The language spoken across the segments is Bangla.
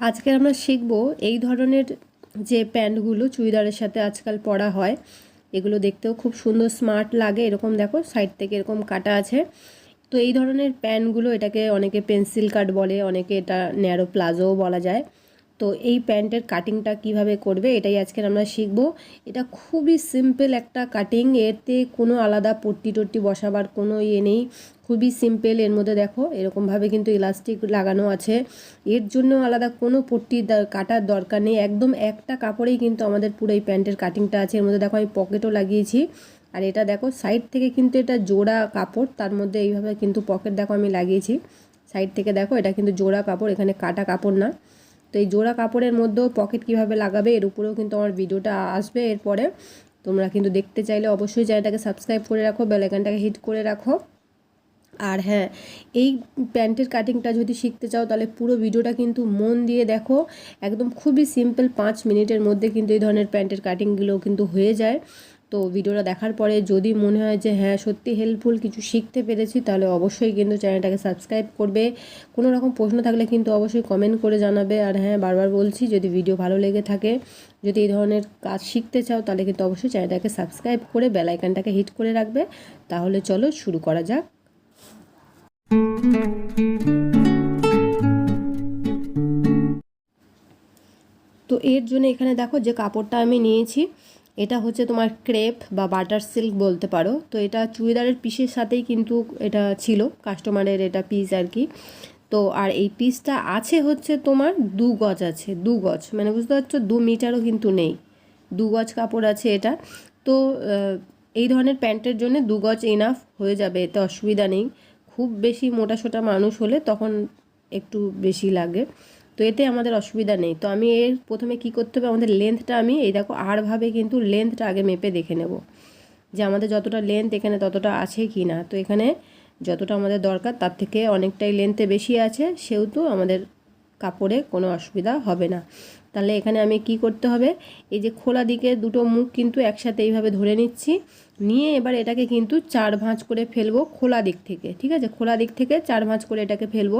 আজকে আমরা শিখব এই ধরনের যে প্যান্টগুলো চুড়িদারের সাথে আজকাল পরা হয়, এগুলো দেখতেও খুব সুন্দর স্মার্ট লাগে। এরকম দেখো, সাইড থেকে এরকম কাটা আছে। তো এই ধরনের প্যান্টগুলো এটাকে অনেকে পেন্সিল কাট বলে, অনেকে এটা ন্যারো প্লাজোও বলা যায়। তো এই প্যান্টের কাটিংটা কীভাবে করবে, এটাই আজকে আমরা শিখব। এটা খুবই সিম্পল একটা কাটিং এতে কোনো আলাদা পট্টি টট্টি বসাবার কোনো ইয়ে নেই। খুবই সিম্পল এর মধ্যে দেখো, এরকমভাবে কিন্তু ইলাস্টিক লাগানো আছে। এর জন্য আলাদা কোনো পট্টি কাটার দরকার নেই। একদম একটা কাপড়েই কিন্তু আমাদের পুরো এই প্যান্টের কাটিংটা আছে। এর মধ্যে দেখো, আমি পকেটও লাগিয়েছি। আর এটা দেখো সাইড থেকে কিন্তু এটা জোড়া কাপড়, তার মধ্যে এইভাবে কিন্তু পকেট দেখো, আমি লাগিয়েছি। সাইড থেকে দেখো, এটা কিন্তু জোড়া কাপড়, এখানে কাটা কাপড় না। তো এই জোড়া কাপড়ের মধ্যেও পকেট কীভাবে লাগাবে, এর উপরেও কিন্তু আমার ভিডিওটা আসবে। এরপরে তোমরা কিন্তু দেখতে চাইলে অবশ্যই চ্যানেলটাকে সাবস্ক্রাইব করে রাখো বেলাইকানটাকে হিট করে রাখো। আর হ্যাঁ এই প্যান্টের কাটিংটা যদি শিখতে চাও, তাহলে পুরো ভিডিওটা কিন্তু মন দিয়ে দেখো। একদম খুবই সিম্পল পাঁচ মিনিটের মধ্যে কিন্তু এই ধরনের প্যান্টের কাটিংগুলো কিন্তু হয়ে যায়। তো ভিডিওটা দেখার পরে যদি মনে হয় যে হ্যাঁ সত্যি হেল্পফুল কিছু শিখতে পেরেছি, তাহলে অবশ্যই কিন্তু চ্যানেলটাকে সাবস্ক্রাইব করবে। কোনো রকম প্রশ্ন থাকলে কিন্তু অবশ্যই কমেন্ট করে জানাবে। আর হ্যাঁ বারবার বলছি, যদি ভিডিও ভালো লেগে থাকে, যদি এই ধরনের কাজ শিখতে চাও, তাহলে কিন্তু অবশ্যই চ্যানেলটাকে সাবস্ক্রাইব করে বেলাইকানটাকে হিট করে রাখবে। তাহলে চলো শুরু করা যাক। তো এর জন্য এখানে দেখো যে কাপড়টা আমি নিয়েছি। এটা হচ্ছে তোমার ক্রেপ বা বাটার সিল্ক বলতে পারো। তো এটা চুড়িদারের পিসের সাথেই কিন্তু এটা ছিল, কাস্টমারের এটা পিস আর কি। তো আর এই পিসটা আছে হচ্ছে তোমার দু গজ আছে, দু গজ। মানে বুঝতে পারছ, দু মিটারও কিন্তু নেই। দু গজ কাপড় আছে এটা। তো এই ধরনের প্যান্টের জন্য দু গজ ইনাফ হয়ে যাবে, এতে অসুবিধা নেই। খুব বেশি মোটা সোটা মানুষ হলে তখন একটু বেশি লাগে। তো এতে আমাদের অসুবিধা নেই। তো আমি এর প্রথমে কি করতে হবে? আমাদের লেন্থটা আমি এই দেখো আরভাবে কিন্তু লেন্থটা আগে মেপে দেখে নেব। যে আমাদের যতটা লেন্থ এখানে ততটা আছে কি না। তো এখানে যতটা আমাদের দরকার তার থেকে অনেকটাই লেন্থে বেশি আছে, সেহেতু আমাদের কাপড়ে কোনো অসুবিধা হবে না। তাহলে এখানে আমি কি করতে হবে? এই যে খোলা দিকে দুটো মুখ কিন্তু একসাথে এইভাবে ধরে নিচ্ছি। নিয়ে এবার এটাকে কিন্তু চার ভাঁজ করে ফেলব খোলা দিক থেকে, ঠিক আছে? খোলা দিক থেকে চার ভাঁজ করে এটাকে ফেলব।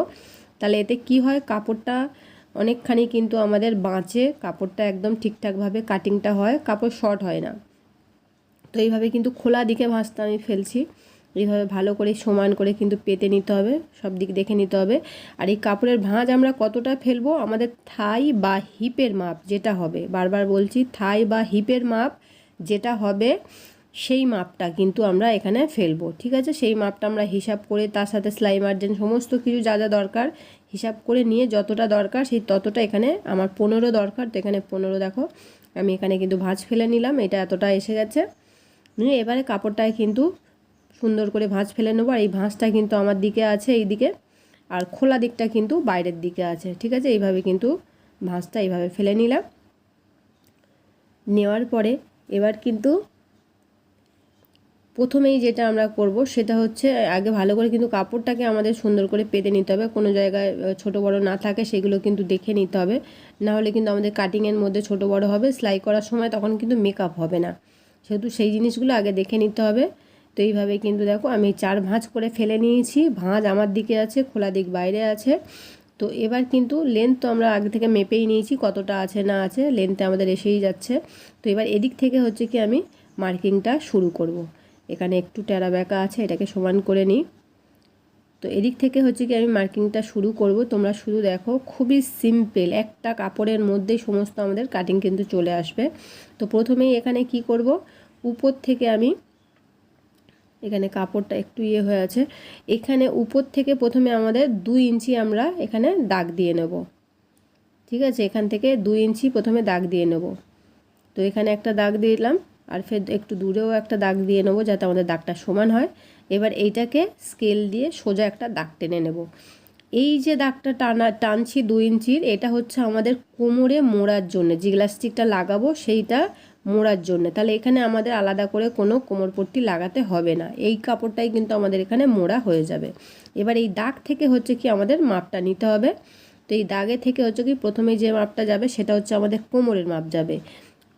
তাহলে এতে কি হয়? কাপড়টা অনেকখানি কিন্তু আমাদের বাঁচে। কাপড়টা একদম ঠিকঠাকভাবে কাটিংটা হয়। কাপড় শর্ট হয় না। তো এইভাবে কিন্তু খোলা দিকে ভাঁজটা আমি ফেলছি। এইভাবে ভালো করে সমান করে কিন্তু পেতে নিতে হবে। সব দিক দেখে নিতে হবে। আর এই কাপড়ের ভাঁজ আমরা কতটা ফেলব? আমাদের থাই বা হিপের মাপ যেটা হবে। বারবার বলছি থাই বা হিপের মাপ যেটা হবে সেই মাপটা কিন্তু আমরা এখানে ফেলব, ঠিক আছে? সেই মাপটা আমরা হিসাব করে তার সাথে সেলাই মার্জিন সমস্ত কিছু যা যা দরকার হিসাব করে নিয়ে যতটা দরকার সেই ততটা এখানে আমার পনেরো দরকার। তো এখানে পনেরো দেখো, আমি এখানে কিন্তু ভাঁজ ফেলে নিলাম, এটা এতটা এসে গেছে। নিয়ে এবারে কাপড়টায় কিন্তু সুন্দর করে ভাঁজ ফেলে নেব, আর এই ভাঁজটা কিন্তু আমার দিকে আছে এই দিকে আর খোলা দিকটা কিন্তু বাইরের দিকে আছে, ঠিক আছে? এইভাবে কিন্তু ভাঁজটা এইভাবে ফেলে নিলাম। নেওয়ার পরে এবার কিন্তু প্রথমেই যেটা আমরা করব সেটা হচ্ছে, আগে ভালো করে কিন্তু কাপড়টাকে আমাদের সুন্দর করে পেতে নিতে হবে। কোনো জায়গায় ছোট বড় না থাকে, সেগুলো কিন্তু দেখে নিতে হবে। না হলে কিন্তু আমাদের কাটিংয়ের মধ্যে ছোট বড় হবে, সেলাই করার সময় তখন কিন্তু মেকআপ হবে না। সেহেতু সেই জিনিসগুলো আগে দেখে নিতে হবে। তো এইভাবে কিন্তু দেখো, আমি চার ভাঁজ করে ফেলে নিয়েছি। ভাঁজ আমার দিকে আছে, খোলা দিক বাইরে আছে। তো এবার কিন্তু লেন্থ তো আমরা আগে থেকে মেপেই নিয়েছি, কতটা আছে না আছে লেন্থে আমাদের এসেই যাচ্ছে। তো এবার এদিক থেকে হচ্ছে কি আমি মার্কিংটা শুরু করব। এখানে একটু টেরা ব্যাকা আছে, এটাকে সমান করে নিই। তো এদিক থেকে হচ্ছে কি আমি মার্কিংটা শুরু করব। তোমরা শুধু দেখো, খুবই সিম্পল, একটা কাপড়ের মধ্যেই সমস্ত আমাদের কাটিং কিন্তু চলে আসবে। তো প্রথমেই এখানে কি করব? উপর থেকে আমি এখানে কাপড়টা একটু ইয়ে হয়ে আছে। এখানে উপর থেকে প্রথমে আমাদের দুই ইঞ্চি আমরা এখানে দাগ দিয়ে নেব। ঠিক আছে? এখান থেকে দুই ইঞ্চি প্রথমে দাগ দিয়ে নেব। তো এখানে একটা দাগ দিয়ে দিলাম। আর ফের একটু দূরেও একটা দাগ দিয়ে নেব যাতে আমাদের দাগটা সমান হয়। এবার এইটাকে স্কেল দিয়ে সোজা একটা দাগ টেনে নেব। এই যে দাগটা টানা, টানছি দু ইঞ্চির, এটা হচ্ছে আমাদের কোমরে মোড়ার জন্য। যে গ্লাস্টিকটা লাগাবো সেইটা মোড়ার জন্য। তাহলে এখানে আমাদের আলাদা করে কোনো কোমরপট্টি লাগাতে হবে না। এই কাপড়টাই কিন্তু আমাদের এখানে মোড়া হয়ে যাবে। এবার এই দাগ থেকে হচ্ছে কি আমাদের মাপটা নিতে হবে। তো এই দাগে থেকে হচ্ছে কি প্রথমে যে মাপটা যাবে সেটা হচ্ছে আমাদের কোমরের মাপ যাবে।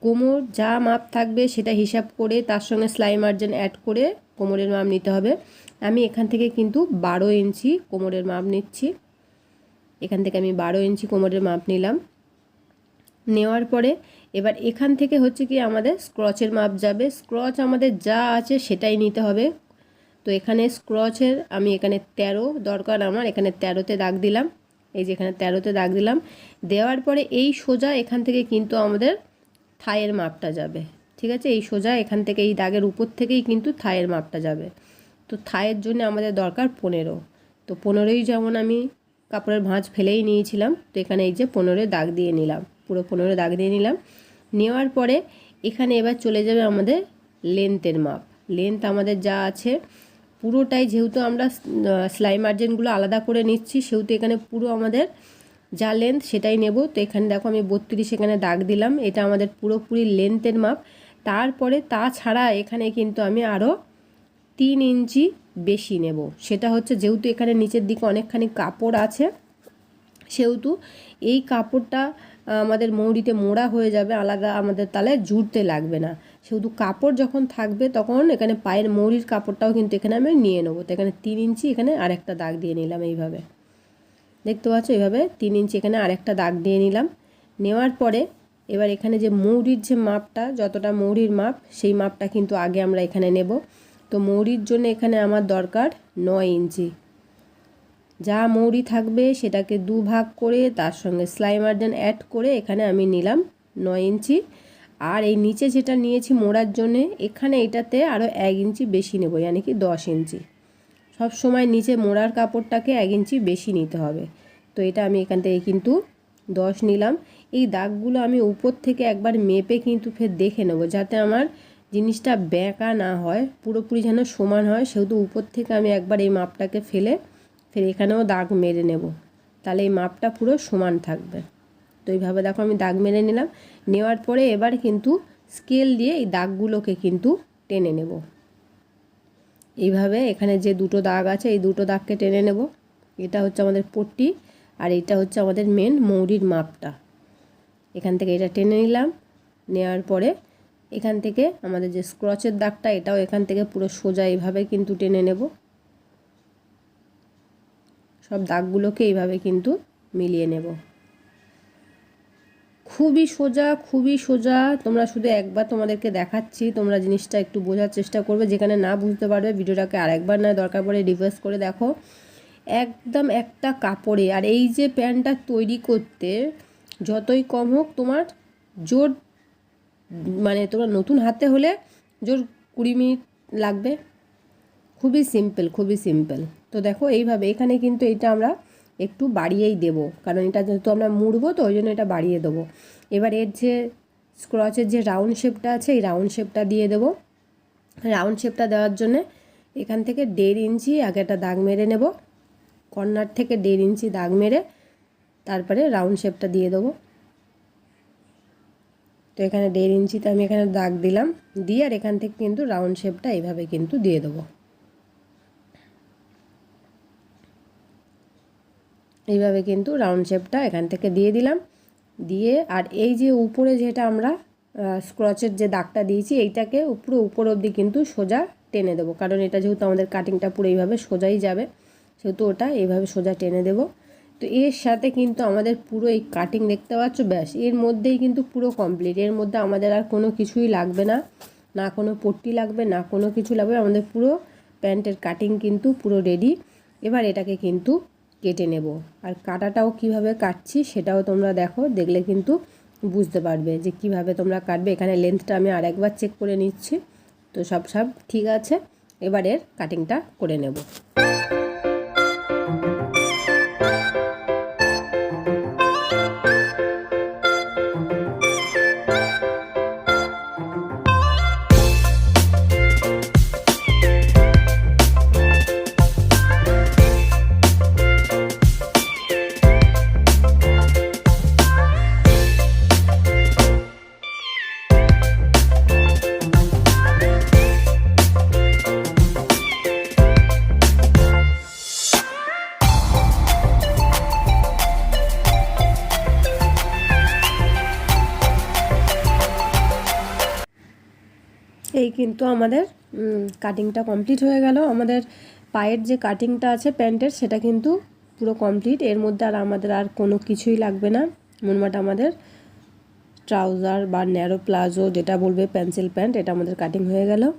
কোমর যা মাপ থাকবে সেটা হিসাব করে তার সঙ্গে সেলাই মার্জিন অ্যাড করে কোমরের মাপ নিতে হবে। আমি এখান থেকে কিন্তু বারো ইঞ্চি কোমরের মাপ নিচ্ছি। এখান থেকে আমি বারো ইঞ্চি কোমরের মাপ নিলাম। নেওয়ার পরে এবার এখান থেকে হচ্ছে কি আমাদের স্ক্রচের মাপ যাবে। স্ক্রচ আমাদের যা আছে সেটাই নিতে হবে। তো এখানে স্ক্রচের আমি এখানে তেরো দরকার আমার। এখানে তেরোতে দাগ দিলাম। এই যে এখানে তেরোতে দাগ দিলাম। দেওয়ার পরে এই সোজা এখান থেকে কিন্তু আমাদের থায়ের মাপটা যাবে। ঠিক আছে? এই সোজা এখান থেকে, এই দাগের উপর থেকেই কিন্তু থায়ের মাপটা যাবে। তো থায়ের জন্য আমাদের দরকার পনেরো। তো পনেরোই যেমন আমি কাপড়ের ভাঁজ ফেলেই নিয়েছিলাম, তো এখানে এই যে পনেরোয় দাগ দিয়ে নিলাম। পুরো পনেরো দাগ দিয়ে নিলাম। নেওয়ার পরে এখানে এবার চলে যাবে আমাদের লেন্থের মাপ। লেন্থ আমাদের যা আছে, পুরোটাই যেহেতু আমরা সেলাই মার্জিনগুলো আলাদা করে নিচ্ছি, সেহেতু এখানে পুরো আমাদের যা লেন্থ সেটাই নেব। তো এখানে দেখো আমি বত্রিশ এখানে দাগ দিলাম। এটা আমাদের পুরোপুরি লেন্থের মাপ। তারপরে তাছাড়া এখানে কিন্তু আমি আরও তিন ইঞ্চি বেশি নেব। সেটা হচ্ছে যেহেতু এখানে নিচের দিকে অনেকখানি কাপড় আছে, সেহেতু এই কাপড়টা আমাদের মৌরিতে মোড়া হয়ে যাবে, আলাদা আমাদের তালে জুড়তে লাগবে না। সেহেতু কাপড় যখন থাকবে তখন এখানে পায়ের মৌরির কাপড়টাও কিন্তু এখানে আমি নিয়ে নেব। তো এখানে তিন ইঞ্চি, এখানে আরেকটা দাগ দিয়ে নিলাম এইভাবে। দেখতে পাচ্ছ? এভাবে তিন ইঞ্চি এখানে আরেকটা দাগ দিয়ে নিলাম। নেওয়ার পরে এবার এখানে যে মৌরির যে মাপটা, যতটা মৌরির মাপ, সেই মাপটা কিন্তু আগে আমরা এখানে নেব। তো মৌরির জন্য এখানে আমার দরকার নয় ইঞ্চি। যা মৌরি থাকবে সেটাকে দু ভাগ করে, তার সঙ্গে সেলাই মার্জিন অ্যাড করে এখানে আমি নিলাম নয় ইঞ্চি। আর এই নিচে যেটা নিয়েছি মোড়ার জন্যে, এখানে এটাতে আরও এক ইঞ্চি বেশি নেব মানে কি দশ ইঞ্চি। সব সময় নিচে মোড়ার কাপড়টাকে এক ইঞ্চি বেশি নিতে হবে। তো এটা আমি এখান থেকে কিন্তু দশ নিলাম। এই দাগগুলো আমি উপর থেকে একবার মেপে কিন্তু ফের দেখে নেব, যাতে আমার জিনিসটা ব্যাঁকা না হয়, পুরোপুরি যেন সমান হয়। সেহেতু উপর থেকে আমি একবার এই মাপটাকে ফেলে ফের এখানেও দাগ মেরে নেব। তাহলে এই মাপটা পুরো সমান থাকবে। তো এইভাবে দেখো আমি দাগ মেরে নিলাম। নেওয়ার পরে এবার কিন্তু স্কেল দিয়ে এই দাগগুলোকে কিন্তু টেনে নেব। এইভাবে এখানে যে দুটো দাগ আছে, এই দুটো দাগকে টেনে নেব। এটা হচ্ছে আমাদের পট্টি আর এটা হচ্ছে আমাদের মেন মৌরির মাপটা। এখান থেকে এটা টেনে নিলাম। নেওয়ার পরে এখান থেকে আমাদের যে স্ক্রচের দাগটা, এটাও এখান থেকে পুরো সোজা এইভাবে কিন্তু টেনে নেব। সব দাগগুলোকে এইভাবে কিন্তু মিলিয়ে নেব। খুবই সোজা খুবই সোজা। তোমরা শুধু একবার তোমাদেরকে দেখাচ্ছি, তোমরা জিনিসটা একটু বোঝার চেষ্টা করবে। যেখানে না বুঝতে পারবে, ভিডিওটাকে আরেকবার না দরকার পড়ে রিভার্স করে দেখো। একদম একটা কাপড়ে, আর এই যে প্যান্টটা তৈরি করতে যতই কম হোক, তোমার জোর মানে তোমার নতুন হাতে হলে জোর কুড়ি মিনিট লাগবে। খুবই সিম্পল খুবই সিম্পল তো দেখো, এইভাবে, এখানে কিন্তু এটা আমরা একটু বাড়িয়েই দেবো। কারণ এটা যেহেতু আমরা মুড়বো, তো ওই জন্য এটা বাড়িয়ে দেবো। এবার এর যে স্ক্রচের যে রাউন্ড শেপটা আছে, এই রাউন্ড শেপটা দিয়ে দেবো। রাউন্ড শেপটা দেওয়ার জন্যে এখান থেকে দেড় ইঞ্চি আগে একটা দাগ মেরে নেব। কর্নার থেকে দেড় ইঞ্চি দাগ মেরে তারপরে রাউন্ড শেপটা দিয়ে দেবো। তো এখানে দেড় ইঞ্চিতে আমি এখানে দাগ দিলাম। দিয়ে আর এখান থেকে কিন্তু রাউন্ড শেপটা এইভাবে কিন্তু দিয়ে দেবো। এইভাবে কিন্তু রাউন্ড শেপটা এখান থেকে দিয়ে দিলাম। দিয়ে আর এই যে উপরে যেটা আমরা স্ক্রচের যে দাগটা দিয়েছি, এইটাকে পুরো উপর অবধি কিন্তু সোজা টেনে দেবো। কারণ এটা যেহেতু আমাদের কাটিংটা পুরো এইভাবে সোজাই যাবে, সেহেতু ওটা এইভাবে সোজা টেনে দেবো। তো এর সাথে কিন্তু আমাদের পুরো এই কাটিং দেখতে পাচ্ছ? ব্যাস, এর মধ্যেই কিন্তু পুরো কমপ্লিট এর মধ্যে আমাদের আর কোনো কিছুই লাগবে না। না কোনো পট্টি লাগবে, না কোনো কিছু লাগবে। আমাদের পুরো প্যান্টের কাটিং কিন্তু পুরো রেডি এবার এটাকে কিন্তু কেটে নেব। আর কাটাটাও কীভাবে কাটছি সেটাও তোমরা দেখো, দেখলে কিন্তু বুঝতে পারবে যে কীভাবে তোমরা কাটবে। এখানে লেন্থটা আমি আরেকবার চেক করে নিচ্ছি। তো সব সব ঠিক আছে? এবারের কাটিংটা করে নেব। এই কিন্তু আমাদের কাটিংটা কমপ্লিট হয়ে গেল। আমাদের পায়ের যে কাটিংটা আছে প্যান্টের, সেটা কিন্তু পুরো কমপ্লিট এর মধ্যে আর আমাদের আর কোনো কিছুই লাগবে না। মোটমাট আমাদের ট্রাউজার বা ন্যারো প্লাজো যেটা বলবে পেন্সিল প্যান্ট এটা আমাদের কাটিং হয়ে গেল।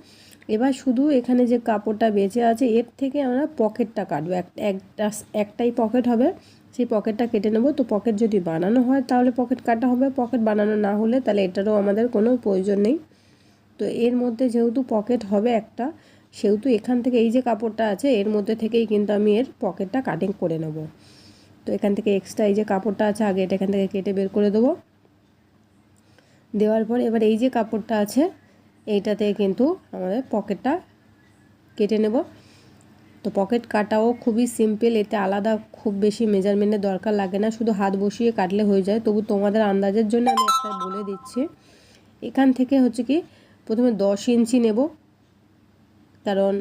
এবার শুধু এখানে যে কাপড়টা বেঁচে আছে, এর থেকে আমরা পকেটটা কাটবো। এক- একটা, একটাই পকেট হবে। সেই পকেটটা কেটে নেব। তো পকেট যদি বানানো হয়, তাহলে পকেট কাটা হবে। পকেট বানানো না হলে তাহলে এটারও আমাদের কোনো প্রয়োজন নেই। তো এর মধ্যে যেহেতু পকেট হবে একটা, সেহেতু এখান থেকে এই যে কাপড়টা আছে, এর মধ্যে থেকেই কিন্তু আমি এর পকেটটা কাটিং করে নেব। তো এখান থেকে এক্সট্রা এই যে কাপড়টা আছে, আগে এটা এখান থেকে কেটে বের করে দেবো। দেওয়ার পর এবার এই যে কাপড়টা আছে, এইটাতে কিন্তু আমাদের পকেটটা কেটে নেব। তো পকেট কাটাও খুবই সিম্পল এতে আলাদা খুব বেশি মেজারমেন্টের দরকার লাগে না, শুধু হাত বসিয়ে কাটলে হয়ে যায়। তবু তোমাদের আন্দাজের জন্য আমি একটা বলে দিচ্ছি। এখান থেকে হচ্ছে কি প্রথমে দশ ইঞ্চি নেব। কারণ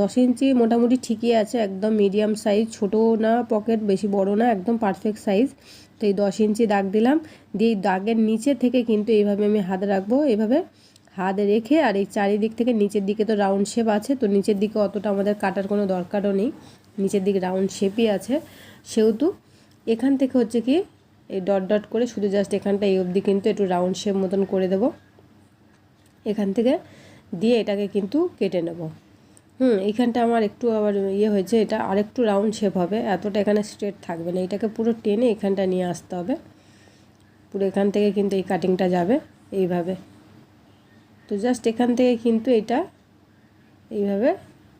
দশ ইঞ্চি মোটামুটি ঠিকই আছে, একদম মিডিয়াম সাইজ ছোটো না পকেট বেশি বড় না, একদম পারফেক্ট সাইজ তো এই দশ ইঞ্চি দাগ দিলাম। দিয়ে দাগের নিচে থেকে কিন্তু এইভাবে আমি হাত রাখব। এইভাবে হাত রেখে আর এই চারিদিক থেকে নিচের দিকে তো রাউন্ড শেপ আছে, তো নিচের দিকে অতটা আমাদের কাটার কোনো দরকারও নেই। নিচের দিকে রাউন্ড শেপই আছে। সেহেতু এখান থেকে হচ্ছে কি, এই ডট ডট করে শুধু জাস্ট এখানটা এই অবধি কিন্তু একটু রাউন্ড শেপ মতন করে দেবো। এখান থেকে দিয়ে এটাকে কিন্তু কেটে নেব। হুম, এইখানটা আমার একটু আবার ইয়ে হয়েছে, এটা আরেকটু রাউন্ড শেপ হবে, এতটা এখানে স্ট্রেট থাকবে না। এটাকে পুরো টেনে এখানটা নিয়ে আসতে হবে। পুরো এখান থেকে কিন্তু এই কাটিংটা যাবে এইভাবে। তো জাস্ট এখান থেকে কিন্তু এটা এইভাবে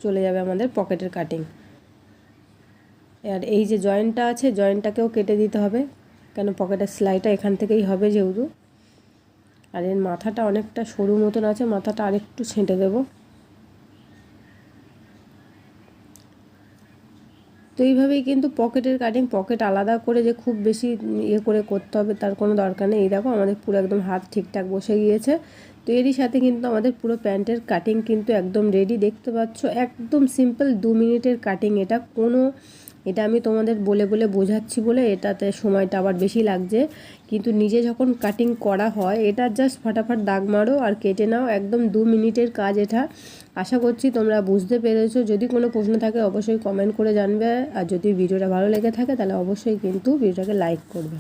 চলে যাবে আমাদের পকেটের কাটিং আর এই যে জয়েন্টটা আছে জয়েন্টটাকেও কেটে দিতে হবে, কেন পকেটের সেলাইটা এখান থেকেই হবে যেহেতু। আর এর মাথাটা অনেকটা সরু মতন আছে, মাথাটা আরেকটু ছেঁটে দেব। তো এইভাবেই কিন্তু পকেটের কাটিং, পকেট আলাদা করে যে খুব বেশি ইয়ে করে করতে হবে তার কোনো দরকার নেই। এই দেখো, আমাদের পুরো একদম হাত ঠিকঠাক বসে গিয়েছে। তো এরই সাথে কিন্তু আমাদের পুরো প্যান্টের কাটিং কিন্তু একদম রেডি দেখতে পাচ্ছ, একদম সিম্পল দু মিনিটের কাটিং। এটা কোনো এটা আমি তোমাদের বলে বলে বোঝাচ্ছি বলে এটাতে সময়টা আবার বেশি লাগছে। কিন্তু নিজে যখন কাটিং করা হয়, এটা জাস্ট ফাটাফাট দাগ মারো আর কেটে নাও, একদম দু মিনিটের কাজ এটা। আশা করছি তোমরা বুঝতে পেরেছ। যদি কোনো প্রশ্ন থাকে, অবশ্যই কমেন্ট করে জানবে। আর যদি ভিডিওটা ভালো লেগে থাকে, তাহলে অবশ্যই কিন্তু ভিডিওটাকে লাইক করবে।